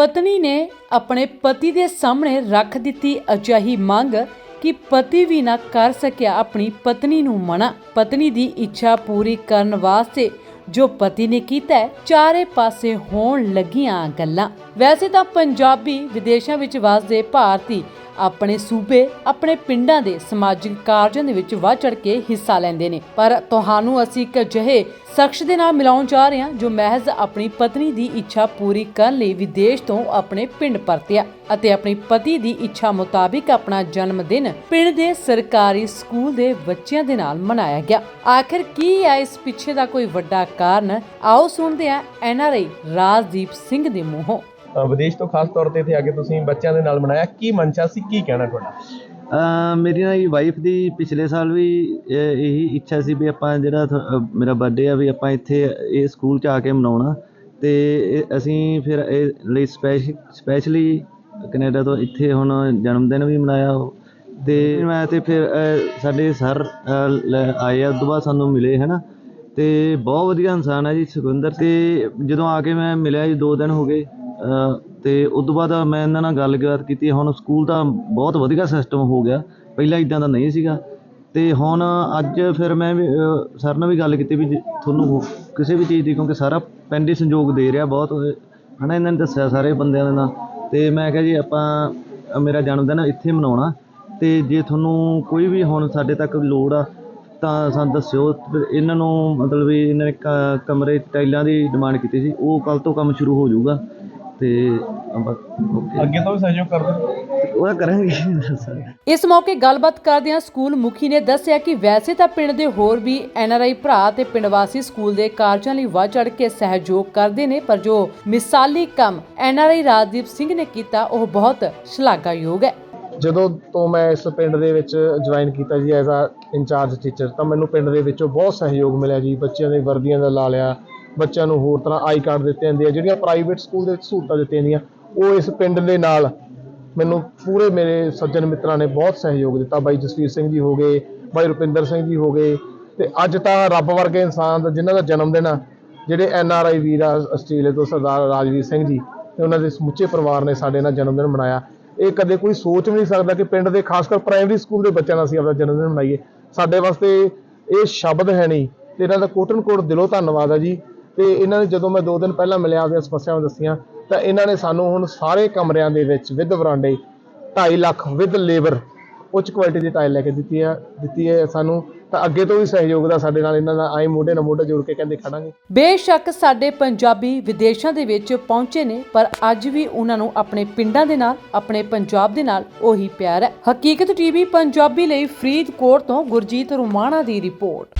ਪਤਨੀ ਨੇ ਆਪਣੇ ਪਤੀ ਦੇ ਸਾਹਮਣੇ ਰੱਖ ਦਿੱਤੀ ਅਜਿਹੀ ਮੰਗ ਕਿ ਪਤੀ ਵੀ ਨਾ ਕਰ ਸਕਿਆ ਆਪਣੀ ਪਤਨੀ ਨੂੰ ਮਨਾ। ਪਤਨੀ ਦੀ ਇੱਛਾ ਪੂਰੀ ਕਰਨ ਵਾਸਤੇ ਜੋ ਪਤੀ ਨੇ ਕੀਤਾ ਚਾਰੇ ਪਾਸੇ ਹੋਣ ਲੱਗੀਆਂ ਗੱਲਾਂ। ਵੈਸੇ ਤਾਂ ਪੰਜਾਬੀ ਵਿਦੇਸ਼ਾਂ ਵਿੱਚ ਵਸਦੇ ਭਾਰਤੀ ਆਪਣੇ ਸੂਬੇ, ਆਪਣੇ ਪਿੰਡਾਂ ਦੇ ਸਮਾਜਿਕ ਕਾਰਜਾਂ ਦੇ ਵਿੱਚ ਵੱਧ ਚੜ ਕੇ ਹਿੱਸਾ ਲੈਂਦੇ ਨੇ। ਪਰ ਤੁਹਾਨੂੰ ਅਸੀਂ ਇੱਕ ਅਜਿਹੇ ਸ਼ਖਸ ਦੇ ਨਾਲ ਮਿਲਾਉਣ ਜਾ ਰਹੇ ਹਾਂ, ਜੋ ਮਹਿਜ਼ ਆਪਣੀ ਪਤਨੀ ਦੀ ਇੱਛਾ ਪੂਰੀ ਕਰਨ ਲਈ ਵਿਦੇਸ਼ ਤੋਂ ਆਪਣੇ ਪਿੰਡ ਪਰਤਿਆ ਅਤੇ ਆਪਣੀ ਪਤੀ ਦੀ ਇੱਛਾ ਮੁਤਾਬਿਕ ਆਪਣਾ ਜਨਮ ਦਿਨ ਪਿੰਡ ਦੇ ਸਰਕਾਰੀ ਸਕੂਲ ਦੇ ਬੱਚਿਆਂ ਦੇ ਨਾਲ ਮਨਾਇਆ ਗਿਆ। ਆਖਿਰ ਕੀ ਹੈ ਇਸ ਪਿੱਛੇ ਦਾ ਕੋਈ ਵੱਡਾ ਕਾਰਨ? ਆਓ ਸੁਣਦੇ ਹਾਂ ਐਨਆਰਆਈ ਰਾਜਦੀਪ ਸਿੰਘ ਦੇ ਮੂੰਹੋਂ। ਵਿਦੇਸ਼ ਤੋਂ ਖਾਸ ਤੌਰ ਤੇ ਇੱਥੇ ਆ ਕੇ ਤੁਸੀਂ ਬੱਚਿਆਂ ਦੇ ਨਾਲ ਮਨਾਇਆ। ਕੀ ਮਨਸ਼ਾ ਸੀ? ਕੀ ਕਹਿਣਾ ਤੁਹਾਡਾ? ਮੇਰੀ ਨਾ ਵਾਈਫ ਦੀ ਪਿਛਲੇ ਸਾਲ ਵੀ ਇਹ- ਇਹੀ ਇੱਛਾ ਸੀ ਵੀ ਆਪਾਂ ਜਿਹੜਾ ਥ- ਮੇਰਾ ਬਰਥਡੇ ਆ ਵੀ ਆਪਾਂ ਇੱਥੇ ਇਹ ਸਕੂਲ ਚ ਆ ਕੇ ਮਨਾਉਣਾ। ਤੇ ਇਹ- ਅਸੀਂ ਫਿਰ ਇਹ ਲਈ ਸਪੈਸ਼ ਸਪੈਸ਼ਲੀ ਕੈਨੇਡਾ ਤੋਂ ਇੱਥੇ ਹੁਣ ਜਨਮ ਦਿਨ ਵੀ ਮਨਾਇਆ ਉਹ। ਤੇ ਮੈਂ ਤੇ ਫਿਰ ਅਹ, ਸਾਡੇ ਸਰ ਆਏ ਆ ਉਦੋਂ ਬਾਅਦ ਸਾਨੂੰ ਮਿਲੇ ਹਨਾ। ਤੇ ਬਹੁਤ ਵਧੀਆ ਇਨਸਾਨ ਹੈ ਜੀ ਸੁਖਵਿੰਦਰ। ਤੇ ਜਦੋਂ ਆ ਕੇ ਮੈਂ ਮਿਲਿਆ ਜੀ 2 ਦਿਨ ਹੋ ਗਏ। ਅਤੇ ਤੇ ਤੋਂ ਬਾਅਦ ਮੈਂ ਇਹਨਾਂ ਨਾਲ ਗੱਲਬਾਤ ਕੀਤੀ। ਹੁਣ ਸਕੂਲ ਤਾਂ ਬਹੁਤ ਵਧੀਆ ਸਿਸਟਮ ਹੋ ਗਿਆ। ਪਹਿਲਾਂ ਇੱਦਾਂ ਦਾ ਨਹੀਂ ਸੀਗਾ। ਅਤੇ ਹੁਣ ਅੱਜ ਫਿਰ ਮੈਂ ਵੀ, ਸਰ ਨਾਲ ਵੀ ਗੱਲ ਕੀਤੀ ਵੀ ਜੇ ਤੁਹਾਨੂੰ ਕਿਸੇ ਵੀ ਚੀਜ਼ ਦੀ ਕਿਉਂਕਿ ਸਾਰਾ ਪਿੰਡ ਹੀ ਸੰਯੋਗ ਦੇ ਰਿਹਾ ਬਹੁਤ। ਹੈ ਨਾ ਇਹਨਾਂ ਨੇ ਦੱਸਿਆ ਸਾਰੇ ਬੰਦਿਆਂ ਦੇ ਨਾਲ। ਅਤੇ ਮੈਂ ਕਿਹਾ ਜੀ ਆਪਾਂ ਮੇਰਾ ਜਨਮ ਦਿਨ ਇੱਥੇ ਮਨਾਉਣਾ। ਅਤੇ ਜੇ ਤੁਹਾਨੂੰ ਕੋਈ ਵੀ ਹੁਣ ਸਾਡੇ ਤੱਕ ਲੋੜ ਆ ਤਾਂ ਸਾਨੂੰ ਦੱਸਿਓ। ਇਹਨਾਂ ਨੂੰ ਮਤਲਬ ਵੀ ਇਹਨਾਂ ਨੇ ਕ- ਕਮਰੇ ਟਾਈਲਾਂ ਦੀ ਡਿਮਾਂਡ ਕੀਤੀ ਸੀ। ਉਹ ਕੱਲ੍ਹ ਤੋਂ ਕੰਮ ਸ਼ੁਰੂ ਹੋ ਜਾਊਗਾ। ਤੇ ਆਪਾਂ ਓਕੇ। ਅੱਗੇ ਤੋਂ ਵੀ ਸਹਿਯੋਗ ਕਰਦੇ। ਉਹ ਕਰਾਂਗੇ। ਸਰ ਇਸ ਮੌਕੇ ਗੱਲਬਾਤ ਕਰਦਿਆਂ ਸਕੂਲ ਮੁਖੀ ਨੇ ਦੱਸਿਆ ਕਿ ਵੈਸੇ ਤਾਂ ਪਿੰਡ ਦੇ ਹੋਰ ਵੀ ਐਨਆਰਆਈ ਭਰਾ ਤੇ ਪਿੰਡ ਵਾਸੀ ਸਕੂਲ ਦੇ ਕਾਰਜਾਂ ਲਈ ਵੱਧ ਚੜ ਕੇ ਸਹਿਯੋਗ ਕਰਦੇ ਨੇ ਪਰ ਜੋ ਮਿਸਾਲੀ ਕੰਮ ਐਨਆਰਆਈ ਰਾਜਦੀਪ ਸਿੰਘ ਨੇ ਕੀਤਾ ਉਹ ਬਹੁਤ ਸ਼ਲਾਘਾਯੋਗ ਹੈ। ਜਦੋਂ ਤੋਂ ਮੈਂ ਇਸ ਪਿੰਡ ਦੇ ਵਿੱਚ ਜੁਆਇਨ ਕੀਤਾ ਜੀ ਐਜ਼ ਅ ਇੰਚਾਰਜ ਟੀਚਰ ਤਾਂ ਮੈਨੂੰ ਪਿੰਡ ਦੇ ਵਿੱਚੋਂ ਬਹੁਤ ਸਹਿਯੋਗ ਮਿਲਿਆ ਜੀ ਬੱਚਿਆਂ ਦੇ ਵਰਦੀਆਂ ਦਾ ਲਾ ਲਿਆ ਬੱਚਿਆਂ ਨੂੰ ਹੋਰ ਤਰ੍ਹਾਂ ਆਈ ਕਾਰਡ ਦਿੱਤੇ ਜਾਂਦੇ ਆ, ਜਿਹੜੀਆਂ ਪ੍ਰਾਈਵੇਟ ਸਕੂਲ ਦੇ ਵਿੱਚ ਸਹੂਲਤਾਂ ਦਿੱਤੀਆਂ ਜਾਂਦੀਆਂ। ਉਹ ਇਸ ਪਿੰਡ ਦੇ ਨਾਲ ਮੈਨੂੰ ਪੂਰੇ ਮੇਰੇ ਸੱਜਣ ਮਿੱਤਰਾਂ ਨੇ ਬਹੁਤ ਸਹਿਯੋਗ ਦਿੱਤਾ। ਬਾਈ ਜਸਵੀਰ ਸਿੰਘ ਜੀ ਹੋ ਗਏ, ਬਾਈ ਰੁਪਿੰਦਰ ਸਿੰਘ ਜੀ ਹੋ ਗਏ ਤੇ ਅੱਜ ਤਾਂ ਰੱਬ ਵਰਗੇ ਇਨਸਾਨ ਦਾ ਜਿਨ੍ਹਾਂ ਦਾ ਜਨਮ ਦਿਨ ਆ, ਜਿਹੜੇ ਐਨ ਆਰ ਆਈ ਵੀਰ ਆ, ਆਸਟ੍ਰੇਲੀਆ ਤੋਂ ਸਰਦਾਰ ਰਾਜਵੀਰ ਸਿੰਘ ਜੀ ਤੇ ਉਹਨਾਂ ਦੇ ਸਮੁੱਚੇ ਪਰਿਵਾਰ ਨੇ ਸਾਡੇ ਨਾਲ ਜਨਮ ਦਿਨ ਮਨਾਇਆ। ਇਹ ਕਦੇ ਕੋਈ ਸੋਚ ਵੀ ਨਹੀਂ ਸਕਦਾ ਕਿ ਪਿੰਡ ਦੇ ਖਾਸ ਕਰ ਪ੍ਰਾਇਮਰੀ ਸਕੂਲ ਦੇ ਬੱਚਿਆਂ ਨਾਲ ਅਸੀਂ ਆਪਣਾ ਜਨਮ ਦਿਨ ਮਨਾਈਏ। ਸਾਡੇ ਵਾਸਤੇ ਇਹ ਸ਼ਬਦ ਹੈ ਨਹੀਂ ਤੇ ਇਹਨਾਂ ਦਾ ਕੋਟਨ ਕੋਟ ਦਿਲੋਂ ਧੰਨਵਾਦ ਆ ਜੀ। ਤੇ ਇਹਨਾਂ ਨੇ ਜਦੋਂ ਮੈਂ 2 ਦਿਨ ਪਹਿਲਾਂ ਮਿਲਿਆ ਆਪਣੀਆਂ ਸਮੱਸਿਆਵਾਂ ਦੱਸੀਆਂ, ਤਾਂ ਇਹਨਾਂ ਨੇ ਸਾਨੂੰ ਹੁਣ ਸਾਰੇ ਕਮਰਿਆਂ ਦੇ ਵਿੱਚ ਵਿਦ ਵਰਾਂਡੇ 2.5 ਲੱਖ ਵਿਦ ਲੇਬਰ, ਉੱਚ ਕੁਆਲਿਟੀ ਦੀ ਟਾਈਲ ਲੈ ਕੇ ਦਿੱਤੀ ਹੈ ਦਿੱਤੀ ਹੈ ਸਾਨੂੰ। ਤਾਂ ਅੱਗੇ ਤੋਂ ਵੀ ਸਹਿਯੋਗ ਦਾ ਸਾਡੇ ਨਾਲ ਇਹਨਾਂ ਦਾ ਆਏ ਮੋਢੇ ਨਾਲ ਮੋਢਾ ਜੋੜ ਕੇ ਕਹਿੰਦੇ ਖੜਾਂਗੇ। ਬੇਸ਼ੱਕ ਸਾਡੇ ਪੰਜਾਬੀ ਵਿਦੇਸ਼ਾਂ ਦੇ ਵਿੱਚ ਪਹੁੰਚੇ ਨੇ, ਪਰ ਅੱਜ ਵੀ ਉਹਨਾਂ ਨੂੰ ਆਪਣੇ ਪਿੰਡਾਂ ਦੇ ਨਾਲ, ਆਪਣੇ ਪੰਜਾਬ ਦੇ ਨਾਲ ਉਹੀ ਪਿਆਰ ਹੈ। ਹਕੀਕਤ ਟੀਵੀ ਪੰਜਾਬੀ ਲਈ ਫਰੀਦਕੋਟ ਤੋਂ ਗੁਰਜੀਤ ਰੁਮਾਣਾ ਦੀ ਰਿਪੋਰਟ।